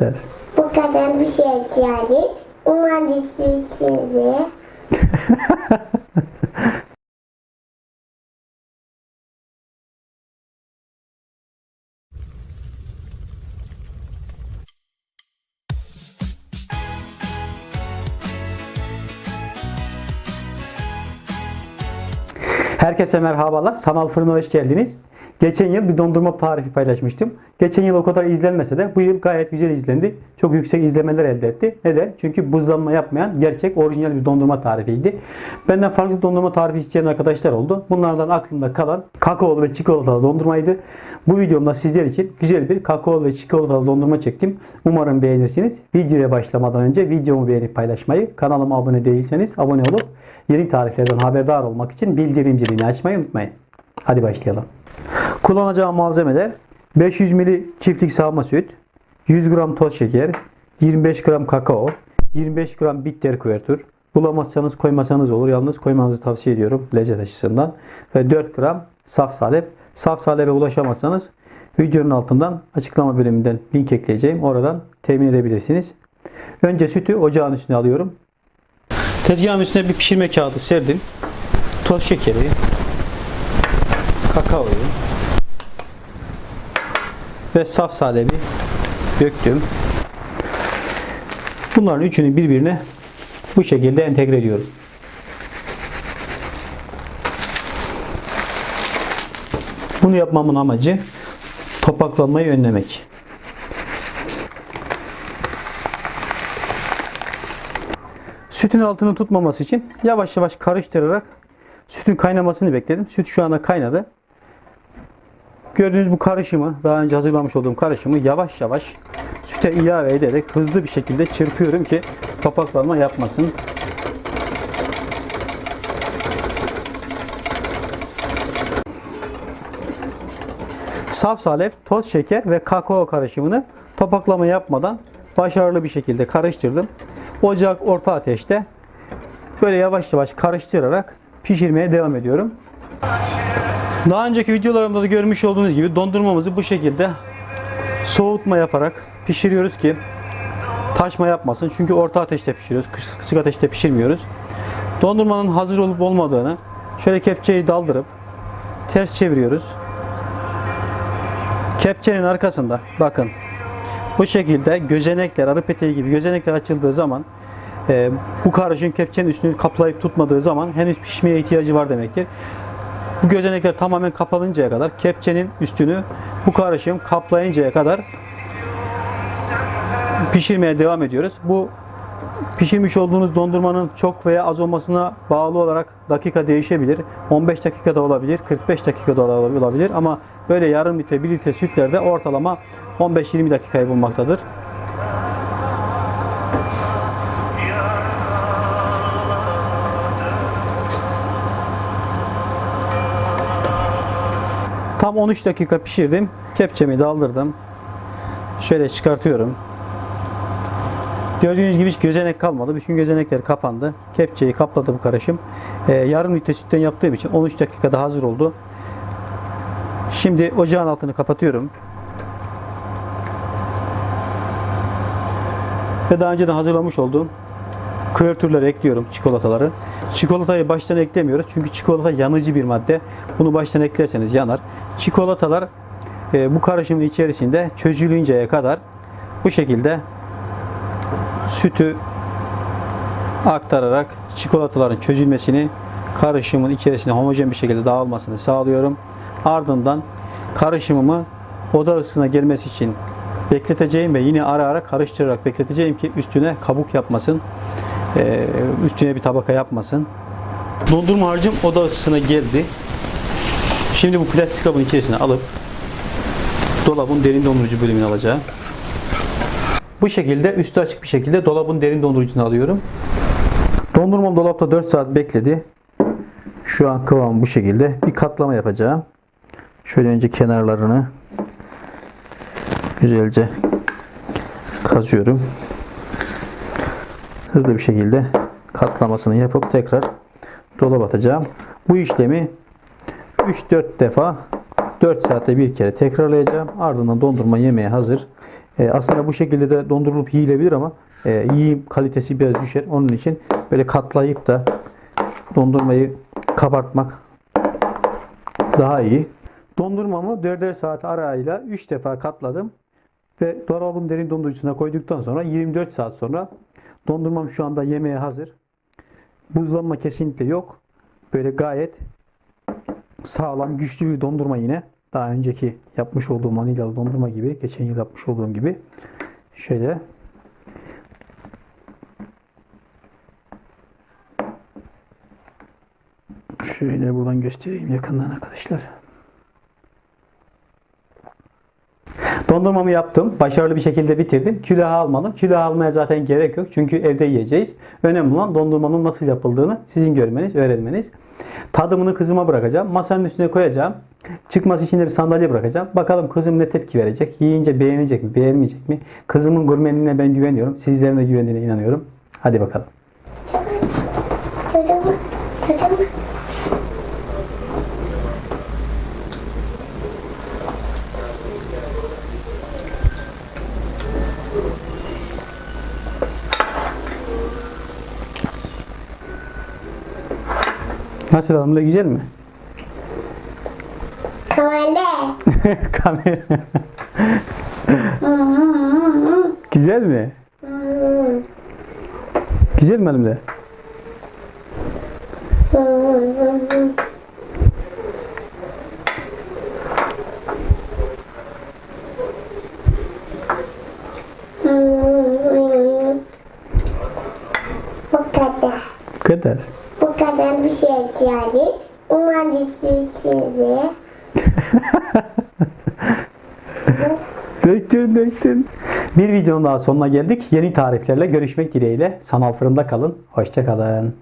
kadar. Bu kadar bir şey yani. Umarım sizi. Herkese merhabalar. Sanal Fırın'a hoş geldiniz. Geçen yıl bir dondurma tarifi paylaşmıştım. Geçen yıl o kadar izlenmese de bu yıl gayet güzel izlendi. Çok yüksek izlemeler elde etti. Neden? Çünkü buzlanma yapmayan gerçek orijinal bir dondurma tarifiydi. Benden farklı dondurma tarifi isteyen arkadaşlar oldu. Bunlardan aklımda kalan kakaolu ve çikolatalı dondurmaydı. Bu videomda sizler için güzel bir kakaolu ve çikolatalı dondurma çektim. Umarım beğenirsiniz. Videoya başlamadan önce videomu beğenip paylaşmayı, kanalıma abone değilseniz abone olup yeni tariflerden haberdar olmak için bildirim zilini açmayı unutmayın. Hadi başlayalım. Kullanacağım malzemeler 500 ml çiftlik sağma süt, 100 gram toz şeker, 25 gram kakao, 25 gram bitter kuvertür. Bulamazsanız koymasanız olur. Yalnız koymanızı tavsiye ediyorum lezzet açısından. Ve 4 gram saf salep. Saf salebe ulaşamazsanız videonun altından açıklama bölümünden link ekleyeceğim. Oradan temin edebilirsiniz. Önce sütü ocağın üstüne alıyorum. Tezgahın üstüne bir pişirme kağıdı serdim. Toz şekeri, kakaoyu ve saf salebi döktüm. Bunların üçünü birbirine bu şekilde entegre ediyorum. Bunu yapmamın amacı topaklanmayı önlemek. Sütün altını tutmaması için yavaş yavaş karıştırarak sütün kaynamasını bekledim. Süt şu anda kaynadı. Gördüğünüz bu karışımı, daha önce hazırlamış olduğum karışımı yavaş yavaş süte ilave ederek hızlı bir şekilde çırpıyorum ki topaklanma yapmasın. Saf salep, toz şeker ve kakao karışımını topaklama yapmadan başarılı bir şekilde karıştırdım. Ocak orta ateşte böyle yavaş yavaş karıştırarak pişirmeye devam ediyorum. Daha önceki videolarımda da görmüş olduğunuz gibi dondurmamızı bu şekilde soğutma yaparak pişiriyoruz ki taşma yapmasın. Çünkü orta ateşte pişiriyoruz. kıs- Kısık ateşte pişirmiyoruz. Dondurmanın hazır olup olmadığını şöyle kepçeyi daldırıp ters çeviriyoruz. Kepçenin arkasında bakın bu şekilde gözenekler, arı peteği gibi gözenekler açıldığı zaman e, bu karışım kepçenin üstünü kaplayıp tutmadığı zaman henüz pişmeye ihtiyacı var demektir. Bu gözenekler tamamen kapanıncaya kadar kepçenin üstünü bu karışım kaplayıncaya kadar pişirmeye devam ediyoruz. Bu pişirmiş olduğunuz dondurmanın çok veya az olmasına bağlı olarak dakika değişebilir. 15 dakikada olabilir, 45 dakikada olabilir ama böyle yarım litre, 1 litre sütlerde ortalama 15-20 dakikayı bulmaktadır. Tam 13 dakika pişirdim. Kepçemi daldırdım. Şöyle çıkartıyorum. Gördüğünüz gibi hiç gözenek kalmadı. Bütün gözenekler kapandı. Kepçeyi kapladı bu karışım. Ee, yarım litre sütten yaptığım için 13 dakikada hazır oldu. Şimdi ocağın altını kapatıyorum. Ve daha önceden hazırlamış olduğum küvertürleri ekliyorum, çikolataları. Çikolatayı baştan eklemiyoruz çünkü çikolata yanıcı bir madde. Bunu baştan eklerseniz yanar. Çikolatalar e, bu karışımın içerisinde çözülünceye kadar bu şekilde sütü aktararak çikolataların çözülmesini karışımın içerisine homojen bir şekilde dağılmasını sağlıyorum. Ardından karışımımı oda ısısına gelmesi için bekleteceğim ve yine ara ara karıştırarak bekleteceğim ki üstüne kabuk yapmasın. Ee, üstüne bir tabaka yapmasın. Dondurma harcım oda ısısına geldi. Şimdi bu plastik kabın içerisine alıp dolabın derin dondurucu bölümünü alacağım. Bu şekilde üstü açık bir şekilde dolabın derin dondurucunu alıyorum. Dondurmam dolapta 4 saat bekledi. Şu an kıvam bu şekilde. Bir katlama yapacağım. Şöyle önce kenarlarını güzelce kazıyorum. Hızlı bir şekilde katlamasını yapıp tekrar dolaba atacağım. Bu işlemi 3-4 defa 4 saatte bir kere tekrarlayacağım. Ardından dondurma yemeğe hazır. E, aslında bu şekilde de dondurulup yiyilebilir ama e, yiyim kalitesi biraz düşer. Onun için böyle katlayıp da dondurmayı kabartmak daha iyi. Dondurmamı 4'er saat arayla 3 defa katladım. Ve dolabın derin dondurucusuna koyduktan sonra 24 saat sonra dondurmam şu anda yemeğe hazır. Buzlanma kesinlikle yok. Böyle gayet sağlam, güçlü bir dondurma yine. Daha önceki yapmış olduğum vanilyalı dondurma gibi, geçen yıl yapmış olduğum gibi. Şöyle Şöyle buradan göstereyim yakından arkadaşlar. Dondurmamı yaptım. Başarılı bir şekilde bitirdim. Külah almadım. Külah almaya zaten gerek yok. Çünkü evde yiyeceğiz. Önemli olan dondurmanın nasıl yapıldığını sizin görmeniz, öğrenmeniz. Tadımını kızıma bırakacağım. Masanın üstüne koyacağım. Çıkması için de bir sandalye bırakacağım. Bakalım kızım ne tepki verecek. Yiyince beğenecek mi, beğenmeyecek mi? Kızımın gurmenliğine ben güveniyorum. Sizlerin de güvendiğine inanıyorum. Hadi bakalım. Çocuğum, çocuğum. Nasıl hanımla güzel mi? Kamale. Kamera. güzel mi? Güzel mi. Hmm, Bu kadar. Bu kadar. Bir şey yani. Umarım sizi. Döktün döktün. Bir videonun daha sonuna geldik. Yeni tariflerle görüşmek dileğiyle. Sanal fırında kalın. Hoşça kalın.